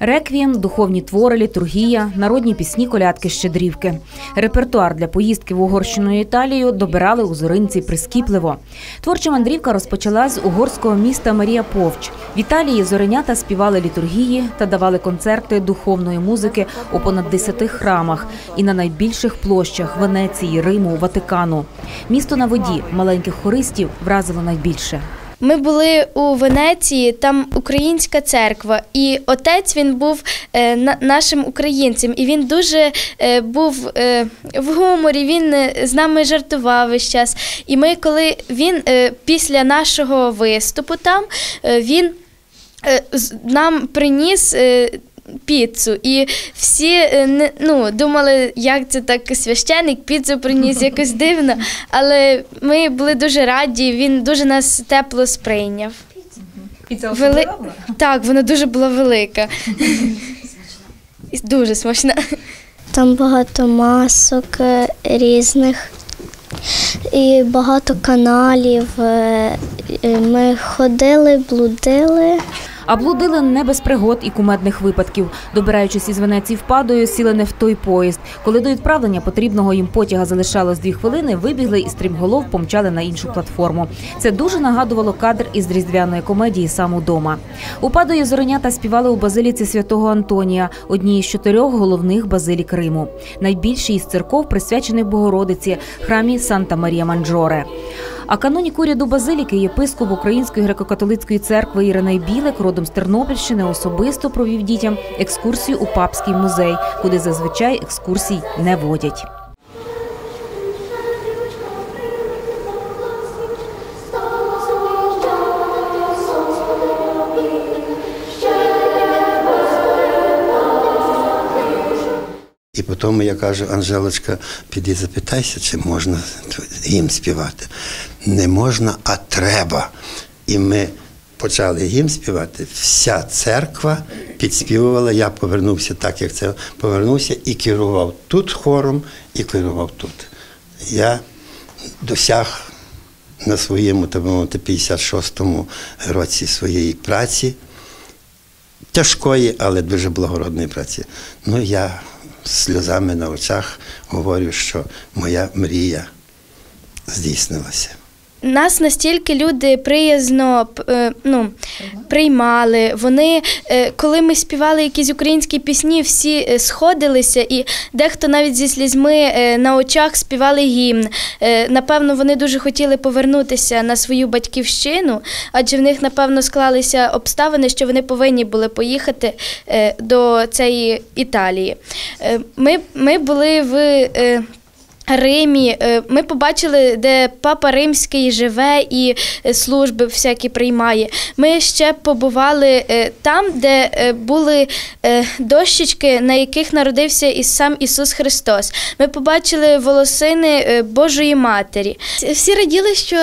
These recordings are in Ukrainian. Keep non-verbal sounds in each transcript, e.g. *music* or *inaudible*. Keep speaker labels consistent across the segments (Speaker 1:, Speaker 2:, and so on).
Speaker 1: Реквієм, духовні твори, літургія, народні пісні, колядки, щедрівки. Репертуар для поїздки в Угорщину і Італію добирали у Зоринці прискіпливо. Творча мандрівка розпочалась з угорського міста Марія Повч. В Італії зоренята співали літургії та давали концерти духовної музики у понад 10 храмах і на найбільших площах Венеції, Риму, Ватикану. Місто на воді маленьких хористів вразило найбільше.
Speaker 2: Ми були у Венеції, там українська церква, і отець він був е, на- нашим українцем, і він дуже е, був е, в гуморі. Він з нами жартував весь час. І ми, коли він після нашого виступу там він нам приніс. Піцу, і всі е, ну, думали, як це так священик піцу приніс якось *laughs* дивно. Але ми були дуже раді, він дуже нас тепло сприйняв.
Speaker 1: Піца
Speaker 2: Вели... Так, вона дуже була велика. *laughs* Дуже смачна.
Speaker 3: Там багато масок е, різних і багато каналів. Е, Ми ходили, блудили.
Speaker 1: А блудили не без пригод і кумедних випадків. Добираючись із Венеції впадою, сіли не в той поїзд. Коли до відправлення потрібного їм потяга залишалось дві хвилини, вибігли і стрімголов помчали на іншу платформу. Це дуже нагадувало кадр із різдвяної комедії Сам удома. У падої співали у базиліці святого Антонія, одній із чотирьох головних базилік Риму. Найбільший із церков присвячений Богородиці, храмі Санта Марія Манджоре. А канонік уряду базиліки, єпископ Української греко-католицької церкви Іриней Білик, родом з Тернопільщини, особисто провів дітям екскурсію у папський музей, куди зазвичай екскурсій не водять.
Speaker 4: І потім я кажу, Анжелочка, піди запитайся, чи можна гімн співати. Не можна, а треба. І ми почали гімн співати. Вся церква підспівувала. Я повернувся так, як це повернувся, і керував тут хором, і керував тут. Я досяг на своєму так би мовити, 56-му році своєї праці тяжкої, але дуже благородної праці. Ну, я сльозами на очах говорю, що моя мрія здійснилася.
Speaker 2: Нас настільки люди приязно е, ну, приймали. Вони, е, коли ми співали якісь українські пісні, всі е, сходилися, і дехто навіть зі слізьми на очах співали гімн. Напевно, вони дуже хотіли повернутися на свою батьківщину, адже в них, напевно, склалися обставини, що вони повинні були поїхати до цієї Італії. Ми, ми були в. Римі Е, ми побачили, де папа римський живе і е, служби всякі приймає. Ми ще побували е, там, де були дощечки, на яких народився і сам Ісус Христос. Ми побачили волосини Божої Матері.
Speaker 5: Всі раділи, що,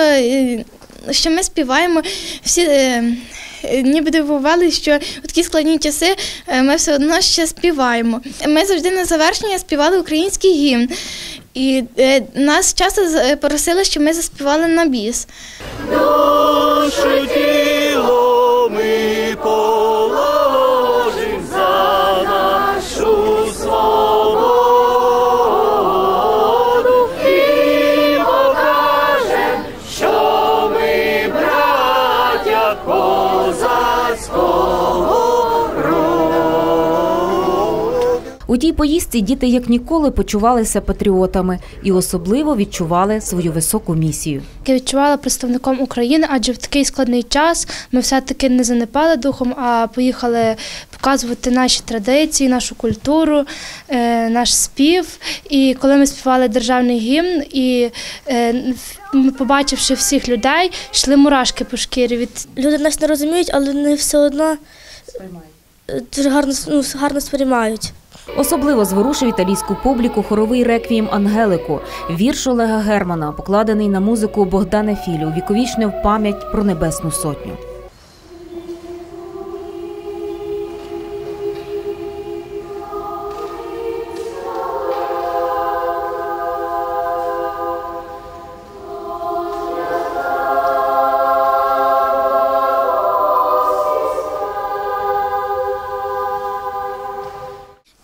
Speaker 5: що ми співаємо. Всі ніби дивували, що у такі складні часи ми все одно ще співаємо. Ми завжди на завершення співали український гімн. І е, нас часто е, просили, щоб ми заспівали на біс.
Speaker 6: Душу
Speaker 1: У тій поїздці діти як ніколи почувалися патріотами і особливо відчували свою високу місію.
Speaker 7: Я відчувала представником України, адже в такий складний час ми все-таки не занепали духом, а поїхали показувати наші традиції, нашу культуру, е, наш спів. І коли ми співали державний гімн, і е, ми, побачивши всіх людей, йшли мурашки по шкірі від
Speaker 3: Люди нас не розуміють, але вони все одно е, дуже гарно, ну, гарно сприймають.
Speaker 1: Особливо зворушив італійську публіку хоровий реквієм Ангелику, вірш Олега Германа, покладений на музику Богдана Філю, віковічне в пам'ять про небесну сотню.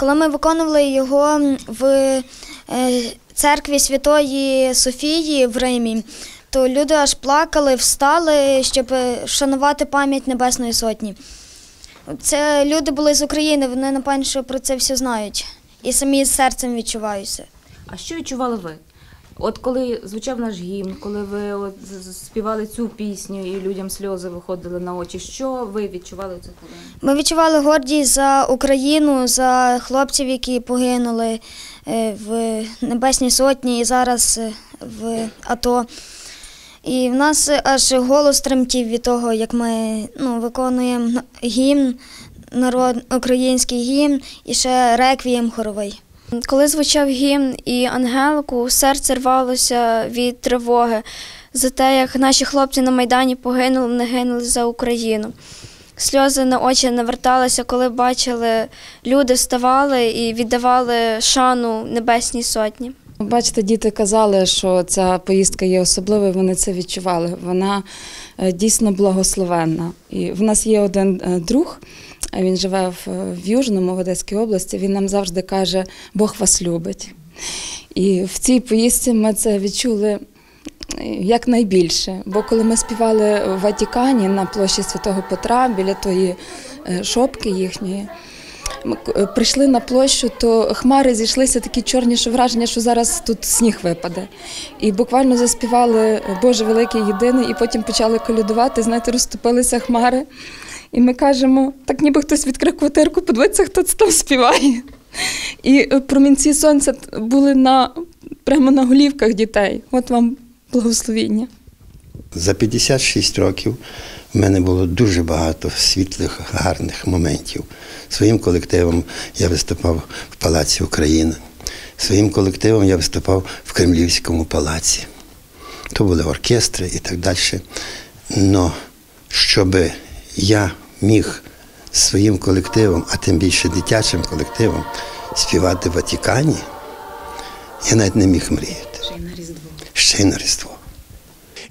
Speaker 8: Коли ми виконували його в е, церкві Святої Софії в Римі, то люди аж плакали, встали, щоб шанувати пам'ять Небесної Сотні. Це люди були з України, вони напевно, що про це все знають. І самі з серцем відчуваються.
Speaker 1: А що відчували ви? От коли звучав наш гімн, коли ви от співали цю пісню і людям сльози виходили на очі, що ви відчували у цих?
Speaker 8: Ми відчували гордість за Україну, за хлопців, які загинули е, в Небесній Сотні і зараз е, в АТО. І в нас аж голос тремтів від того, як ми ну, виконуємо гімн, народ, український гімн і ще реквієм хоровий.
Speaker 2: Коли звучав гімн і Ангелику, серце рвалося від тривоги за те, як наші хлопці на Майдані погинули, вони гинули за Україну. Сльози на очі наверталися, коли бачили, люди вставали і віддавали шану Небесній Сотні.
Speaker 9: Бачите, діти казали, що ця поїздка є особливою, вони це відчували. Вона е, дійсно благословенна. І в нас є один е, друг, він живе в, в Южному, в Одеській області. Він нам завжди каже, Бог вас любить. І в цій поїздці ми це відчули е, якнайбільше. Бо коли ми співали в Ватікані на площі Святого Петра біля тої е, шопки їхньої. Ми е, прийшли на площу, то хмари зійшлися такі чорні, що враження, що зараз тут сніг випаде. І буквально заспівали Боже великий єдиний, і потім почали колядувати, знаєте, розступилися хмари. І ми кажемо, так ніби хтось відкрив квартирку, подивиться, хто це там співає. І е, промінці сонця були на, прямо на голівках дітей. От вам благословіння.
Speaker 4: За 56 років в мене було дуже багато світлих, гарних моментів. Своїм колективом я виступав в Палаці Україна. Своїм колективом я виступав в Кремлівському палаці. То були оркестри і так далі. Но щоб я міг своїм колективом, а тим більше дитячим колективом, співати в Ватикані, я навіть не міг мріяти. Ще й на Різдво. Ще й на Різдво.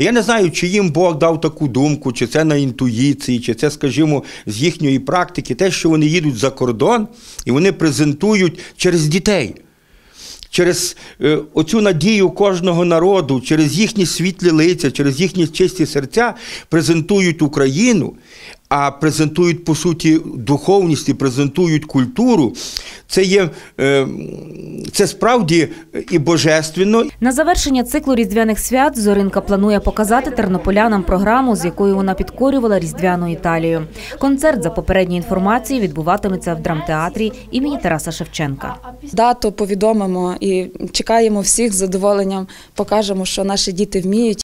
Speaker 10: Я не знаю, чи їм Бог дав таку думку, чи це на інтуїції, чи це, скажімо, з їхньої практики, те, що вони їдуть за кордон і вони презентують через дітей. Через е, оцю надію кожного народу, через їхні світлі лиця, через їхні чисті серця презентують Україну, а презентують по суті духовність і презентують культуру. Це є е, це справді і божественно,
Speaker 1: На завершення циклу різдвяних свят Зоринка планує показати тернополянам програму, з якою вона підкорювала різдвяну Італію. Концерт за попередньою інформацією відбуватиметься в драмтеатрі імені Тараса Шевченка.
Speaker 9: Дату повідомимо і чекаємо всіх з задоволенням, покажемо, що наші діти вміють.